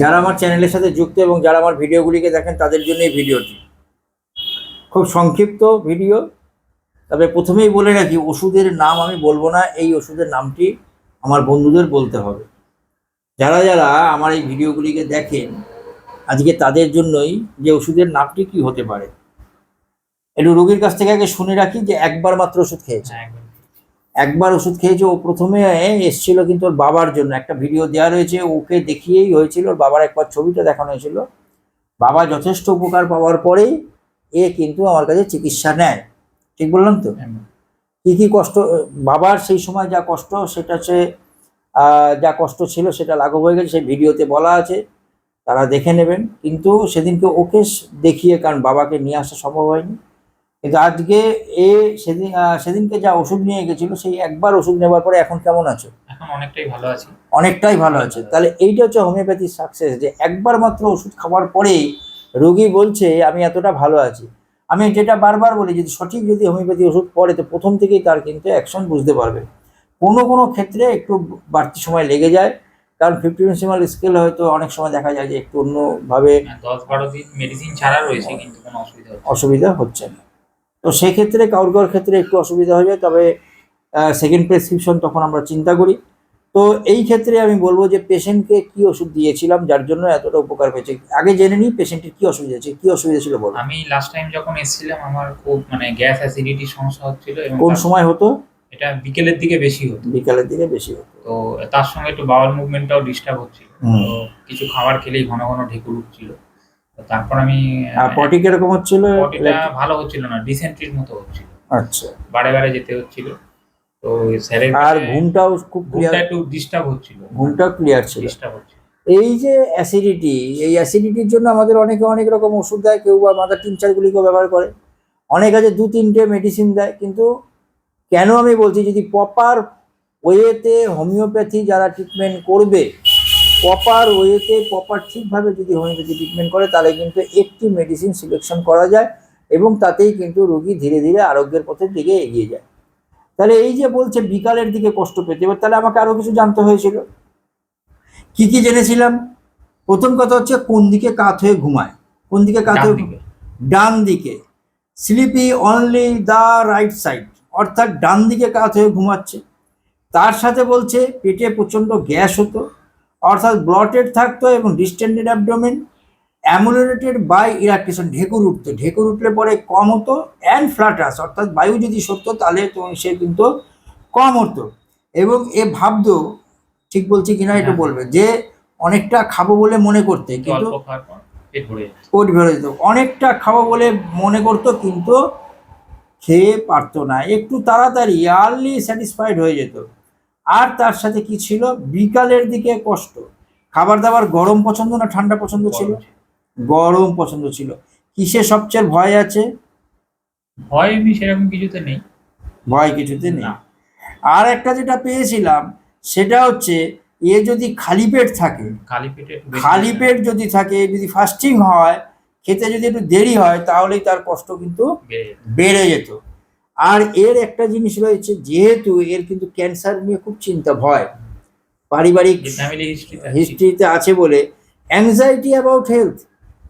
যারা আমার চ্যানেলের সাথে যুক্ত এবং যারা আমার ভিডিওগুলিকে দেখেন, তাদের জন্য এই ভিডিওটি। খুব সংক্ষিপ্ত ভিডিও। তবে প্রথমেই বলে রাখি, ওষুধের নাম আমি বলব না, এই ওষুধের নামটি আমার বন্ধুদের বলতে হবে। যারা যারা আমার এই ভিডিওগুলিকে দেখেন, আজকে তাদের জন্যই যে ওষুধের নামটি কি হতে পারে, একটু রোগীর কাছ থেকে আগে শুনে রাখি যে একবার মাত্র ওষুধ খেয়েছে হ্যাঁ। একবার ওষুধ খেয়েছে ও প্রথমে এসছিল কিন্তু ওর বাবার জন্য। একটা ভিডিও দেওয়া রয়েছে ওকে দেখিয়েই হয়েছিল ওর বাবার একবার ছবিটা দেখানো হয়েছিল। বাবা যথেষ্ট উপকার পাওয়ার পরেই এ কিন্তু আমার কাছে চিকিৎসা নেয়। ঠিক বললাম তো। কি কি কষ্ট বাবার সেই সময় যা কষ্ট সেটা সে যা কষ্ট ছিল সেটা লাঘব হয়ে গেছে সেই ভিডিওতে বলা আছে তারা দেখে নেবেন। কিন্তু সেদিনকে ওকে দেখিয়ে কারণ বাবাকে নিয়ে আসা সম্ভব হয়নি। কিন্তু আজকে এ সেদিন সেদিনকে যা ওষুধ নিয়ে গেছিল সেই একবার ওষুধ নেবার পরে এখন কেমন আছো? এখন অনেকটাই ভালো আছি। অনেকটাই ভালো আছে। তাহলে এইটা হচ্ছে হোমিওপ্যাথির সাকসেস যে একবার মাত্র ওষুধ খাওয়ার পরেই রোগী বলছে আমি এতটা ভালো আছি। আমি যেটা বারবার বলি যদি সঠিক যদি হোমিওপ্যাথি ওষুধ পড়ে তো প্রথম থেকেই তার কিন্তু অ্যাকশন বুঝতে পারবে। কোনো কোনো ক্ষেত্রে একটু বাড়তি সময় লেগে যায় কারণ ফিফটি ডেসিমাল স্কেল হয়তো অনেক সময় দেখা যায় যে একটু অন্যভাবে হ্যাঁ, দশ বারো দিন মেডিসিন ছাড়া রয়েছে কিন্তু কোনো অসুবিধা অসুবিধা হচ্ছে না। তো সেক্ষেত্রে কারোর কারোর ক্ষেত্রে একটু অসুবিধা হয়ে যায় তবে সেকেন্ড প্রেসক্রিপশন তখন আমরা চিন্তা করি। তো এই ক্ষেত্রে আমি বলব যে পেশেন্টকে কি ওষুধ দিয়েছিলাম যার জন্য এতটা উপকার হয়েছে? আগে জেনে নিই পেশেন্টের কি অসুবিধা আছে কি অসুবিধা ছিল বলো আমি লাস্ট টাইম যখন এসেছিলাম আমার খুব মানে গ্যাস অ্যাসিডিটির সমস্যা হচ্ছিল এবং কোন সময় হতো? এটা বিকেলের দিকে বেশি হতো। বিকেলের দিকে বেশি হতো। তো তার সঙ্গে একটু বাওয়াল মুভমেন্টটাও ডিস্টার্ব হচ্ছিল। তো কিছু খাবার খেলেই ঘন ঘন ঢেকুর উঠছিল তারপর আমি আর পটি কীরকম হচ্ছিল? পটিটা ভালো হচ্ছিল না ডিসেন্ট্রির মতো হচ্ছিল। আচ্ছা। বারে বারে যেতে হচ্ছিল। তো স্যারের আর ঘুমটাও খুব ঘুমটা একটু ডিস্টার্ব হচ্ছিল। ঘুমটাও ক্লিয়ার ছিল। ডিস্টার্ব হচ্ছিল। এই যে অ্যাসিডিটি এই অ্যাসিডিটির জন্য আমাদের অনেকে অনেক রকম ওষুধ দেয় কেউ বা মাদার টিনচারগুলিকেও ব্যবহার করে। অনেক আছে দু তিনটে মেডিসিন দেয় কিন্তু কেন আমি বলছি যদি প্রপার ওয়েতে হোমিওপ্যাথি যারা ট্রিটমেন্ট করবে প্রপার ওয়েতে প্রপার ঠিকভাবে যদি হোমিওপ্যাথি ট্রিটমেন্ট করে তাহলে কিন্তু একটি মেডিসিন সিলেকশন করা যায় এবং তাতেই কিন্তু রোগী ধীরে ধীরে আরোগ্যের পথের দিকে এগিয়ে যায়। তাহলে এই যে বলছে বিকালের দিকে কষ্ট পেতে এবার তাহলে আমাকে আরও কিছু জানতে হয়েছিল। কি কি জেনেছিলাম? প্রথম কথা হচ্ছে কোন দিকে কাত হয়ে ঘুমায়। কোন দিকে কাত হয়ে। ডান দিকে sleepy only the right side অর্থাৎ ডান দিকে কাত হয়ে ঘুমাচ্ছে। তার সাথে বলছে পেটে প্রচণ্ড গ্যাস হতো। অর্থাৎ ব্লটেড থাকতো এবং distended abdomen ameliorated by eructation ঢেকুর উঠতো। ঢেকুর উঠলে পরে কম হতো অ্যান্ড ফ্ল্যাটাস অর্থাৎ বায়ু যদি সরতো তাহলে সে কিন্তু কম হতো। এবং এ ভাবতো ঠিক বলছি কিনা একটু হ্যাঁ। বলবে যে অনেকটা খাব বলে মনে করতে কিন্তু পেট ভরে যেত। অনেকটা খাব বলে মনে করতো কিন্তু খেয়ে পারতো না। একটু তাড়াতাড়ি আর্লি স্যাটিসফাইড হয়ে যেত। আর তার সাথে কি ছিল? বিকালের দিকে কষ্ট। খাবার দাবার গরম পছন্দ না ঠান্ডা পছন্দ ছিল? গরম পছন্দ ছিল। কিসে সবচেয়ে ভয় আছে? ভয় এমনি সেরকম কিছুতে নেই। ভয় কিছুতে নেই। আর একটা যেটা পেয়েছিলাম সেটা হচ্ছে এ যদি খালি পেট থাকে খালি পেটে খালি পেট যদি থাকে যদি ফাস্টিং হয় খেতে যদি একটু দেরি হয় তাহলেই তার কষ্ট কিন্তু বেড়ে যেত। আর এর একটা জিনিস রয়েছে যেহেতু এর কিন্তু ক্যান্সার নিয়ে খুব চিন্তা ভয় পারিবারিক হিস্ট্রিতে আছে। বলে অ্যাংজাইটি অ্যাবাউট হেলথ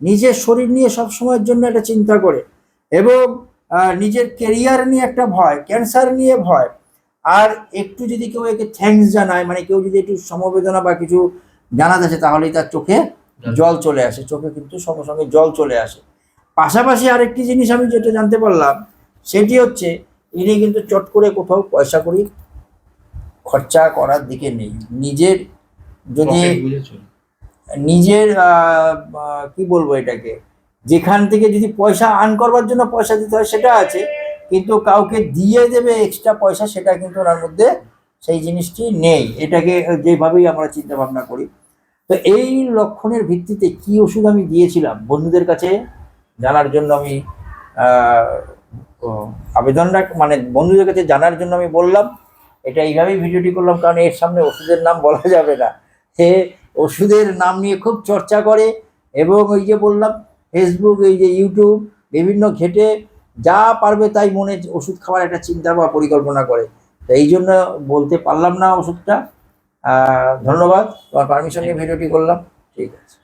নিজের শরীর নিয়ে সব সময়ের জন্য একটা চিন্তা করে এবং নিজের কেরিয়ার নিয়ে একটা ভয় ক্যান্সার নিয়ে ভয় আর একটু যদি কেউ একে থ্যাঙ্কস জানায় মানে কেউ যদি একটু সমবেদনা বা কিছু জানাতে আসে তাহলেই তার চোখে জল চলে আসে চোখে কিন্তু সঙ্গে সঙ্গে জল চলে আসে। পাশাপাশি আরেকটি জিনিস আমি যেটা জানতে পারলাম সেটি হচ্ছে ইনি কিন্তু চট করে কোথাও পয়সা করি খরচা করার দিকে নেই। নিজের যদি নিজের কি বলব এটাকে? যেখান থেকে যদি পয়সা আর্ন করবার জন্য পয়সা দিতে হয় সেটা আছে কিন্তু কাউকে দিয়ে দেবে এক্সট্রা পয়সা সেটা কিন্তু ওনার মধ্যে সেই জিনিসটি নেই। এটাকে যেভাবেই আমরা চিন্তা ভাবনা করি। তো এই লক্ষণের ভিত্তিতে কি ওষুধ আমি দিয়েছিলাম? বন্ধুদের কাছে জানার জন্য আমি আবেদন রাখ মানে বন্ধুদের কাছে জানার জন্য আমি বললাম, এটা এইভাবেই ভিডিওটি করলাম, কারণ এর সামনে ওষুধের নাম বলা যাবে না। সে ওষুধের নাম নিয়ে খুব চর্চা করে এবং ওই যে বললাম ফেসবুক এই যে ইউটিউব বিভিন্ন ঘেটে যা পারবে তাই মনে ওষুধ খাওয়ার একটা চিন্তা বা পরিকল্পনা করে। তো এই জন্য বলতে পারলাম না ওষুধটা। ধন্যবাদ, তোমার পারমিশন নিয়ে ভিডিওটি করলাম। ঠিক আছে।